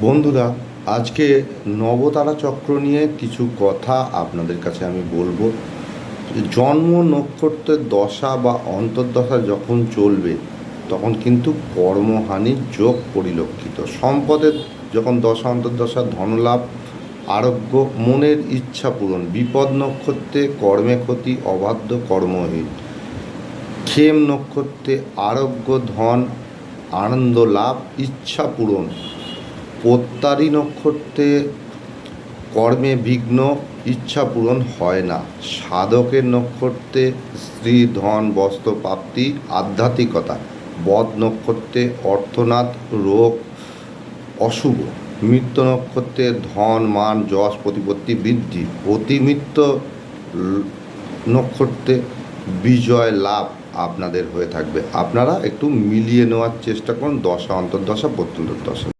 বন্ধুরা, আজকে নবতারা চক্র নিয়ে কিছু কথা আপনাদের কাছে আমি বলব। জন্ম নক্ষত্রের দশা বা অন্তর্দশা যখন চলবে, তখন কিন্তু কর্মহানির যোগ পরিলক্ষিত। সম্পদের যখন দশা, অন্তর্দশা, ধনলাভ, আরোগ্য, মনের ইচ্ছা পূরণ, বিপদ নক্ষত্রে কর্মে ক্ষতি, অবাধ্য কর্মহীন। ক্ষেম নক্ষত্রে আরোগ্য, ধন, আনন্দ লাভ, ইচ্ছা পূরণ পোত্তারি নক্ষত্রে কর্মে বিঘ্ন, ইচ্ছা পূরণ হয় না। সাধকের নক্ষত্রে স্ত্রী, ধন, বস্ত্র, প্রাপ্তি, আধ্যাত্মিকতা। বদ নক্ষত্রে অর্থনাথ, রোগ, অশুভ। মিত্র নক্ষত্রে ধন, মান, যশ, প্রতিপত্তি, বৃদ্ধি। অতিমিত্র ল- নক্ষত্রে বিজয়, লাভ আপনাদের হয়ে থাকবে। আপনারা একটু মিলিয়ে নেওয়ার চেষ্টা করুন। দশা, অন্তর্দশা, প্রত্যন্ত দশা।